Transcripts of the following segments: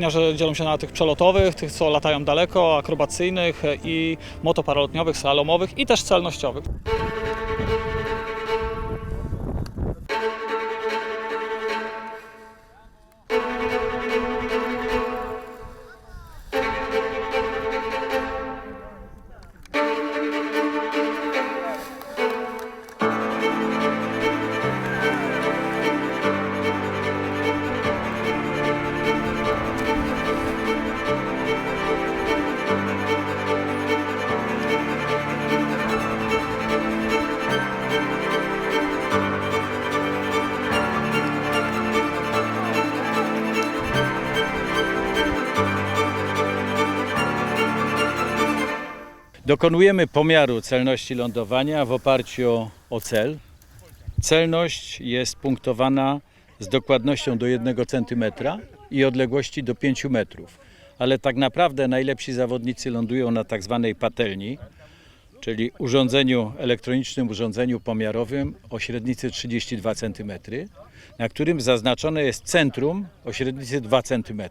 Parolotniarze dzielą się na tych przelotowych, tych co latają daleko, akrobacyjnych i motoparolotniowych, slalomowych i też celnościowych. Dokonujemy pomiaru celności lądowania w oparciu o, o cel. Celność jest punktowana z dokładnością do 1 cm i odległości do 5 metrów. Ale tak naprawdę najlepsi zawodnicy lądują na tak zwanej patelni, czyli urządzeniu elektronicznym, urządzeniu pomiarowym o średnicy 32 cm, na którym zaznaczone jest centrum o średnicy 2 cm.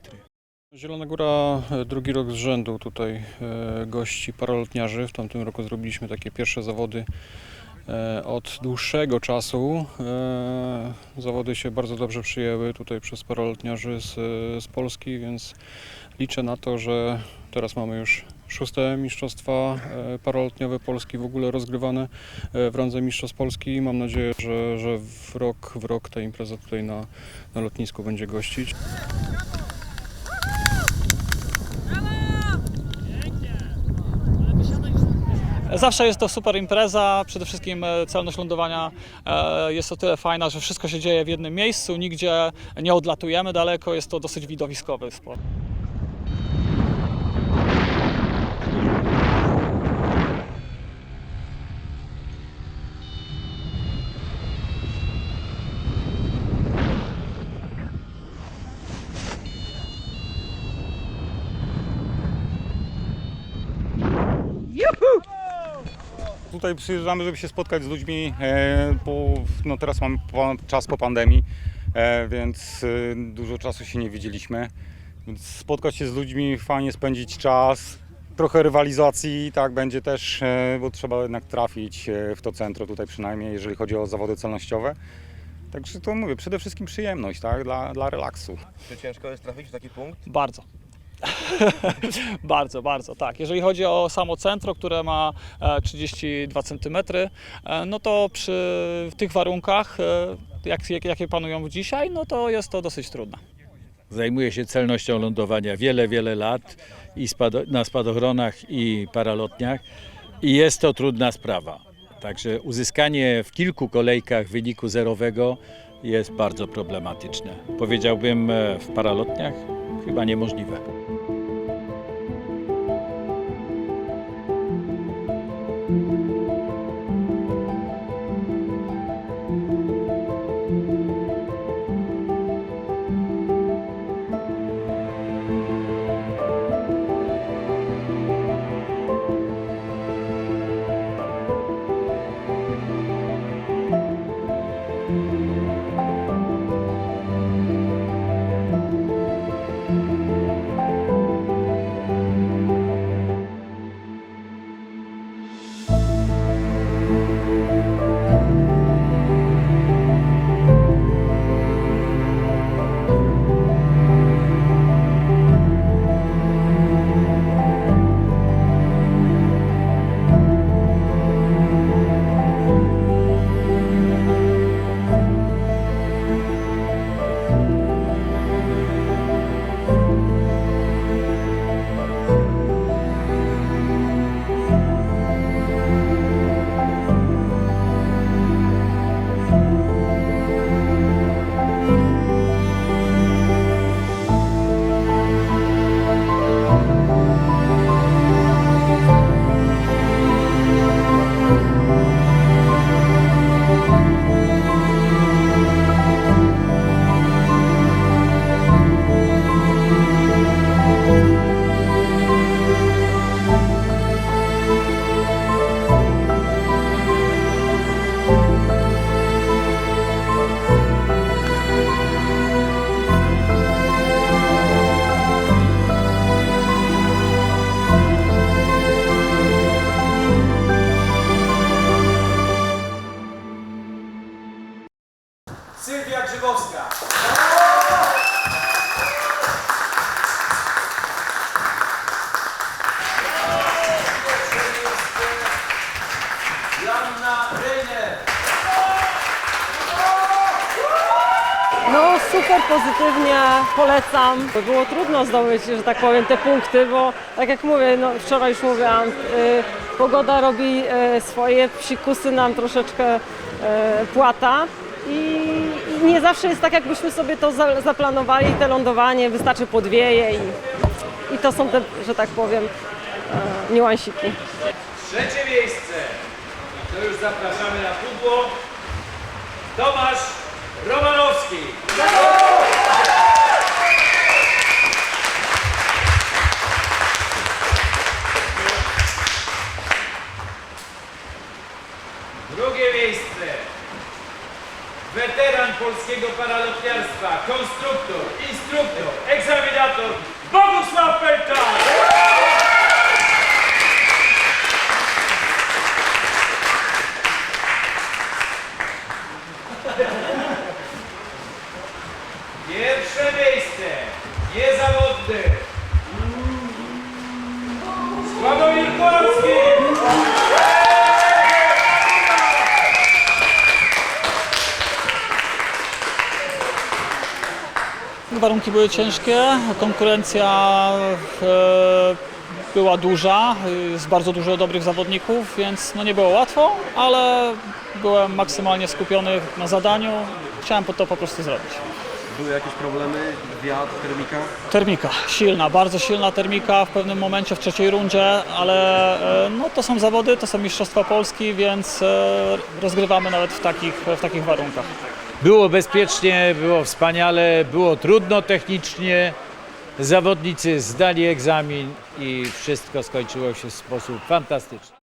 Zielona Góra e, drugi rok z rzędu tutaj e, gości paralotniarzy. W tamtym roku zrobiliśmy takie pierwsze zawody e, od dłuższego czasu. Zawody się bardzo dobrze przyjęły tutaj przez paralotniarzy z, z Polski, więc liczę na to, że teraz mamy już szóste mistrzostwa paralotniowe Polski w ogóle rozgrywane w randze Mistrzostw Polski. Mam nadzieję, że, że w rok w rok ta impreza tutaj na, na lotnisku będzie gościć. Zawsze jest to super impreza, przede wszystkim e, celność lądowania e, jest o tyle fajna, że wszystko się dzieje w jednym miejscu, nigdzie nie odlatujemy daleko, jest to dosyć widowiskowy sport. Tutaj przyjeżdżamy, żeby się spotkać z ludźmi, e, bo no teraz mamy czas po pandemii, e, więc e, dużo czasu się nie widzieliśmy. Więc spotkać się z ludźmi, fajnie spędzić czas, trochę rywalizacji, tak będzie też, e, bo trzeba jednak trafić e, w to centrum tutaj przynajmniej, jeżeli chodzi o zawody celnościowe. Także to mówię, przede wszystkim przyjemność, tak, dla, dla relaksu. Czy ciężko jest trafić w taki punkt? Bardzo. bardzo, bardzo, tak. Jeżeli chodzi o samo centrum, które ma e, 32 cm, e, no to przy tych warunkach, e, jak, jak, jakie panują dzisiaj, no to jest to dosyć trudne. Zajmuję się celnością lądowania wiele, wiele lat i spado- na spadochronach i paralotniach i jest to trudna sprawa. Także uzyskanie w kilku kolejkach wyniku zerowego jest bardzo problematyczne. Powiedziałbym e, w paralotniach chyba niemożliwe. Super pozytywnie, polecam. Było trudno zdobyć, że tak powiem, te punkty, bo tak jak mówię, no, wczoraj już mówiłam, y, pogoda robi y, swoje, psikusy nam troszeczkę y, płata i, i nie zawsze jest tak, jakbyśmy sobie to za, zaplanowali, te lądowanie, wystarczy podwieje i, i to są te, że tak powiem, y, niuansiki. Trzecie miejsce. To już zapraszamy na pudło. Tomasz Romanowski. Drugie miejsce. Weteran polskiego paralotniarstwa, konstruktor, instruktor, egzaminator Bogusław Pelczak. Pierwsze miejsce, niezawodny. Sławomir Kowalski. Warunki były ciężkie, konkurencja e, była duża, jest bardzo dużo dobrych zawodników, więc no nie było łatwo, ale byłem maksymalnie skupiony na zadaniu. Chciałem to po prostu zrobić. Były jakieś problemy? Wiatr, termika? Termika, silna, bardzo silna termika w pewnym momencie w trzeciej rundzie, ale e, no, to są zawody, to są Mistrzostwa Polski, więc e, rozgrywamy nawet w takich, w takich warunkach. Było bezpiecznie, było wspaniale, było trudno technicznie. Zawodnicy zdali egzamin i wszystko skończyło się w sposób fantastyczny.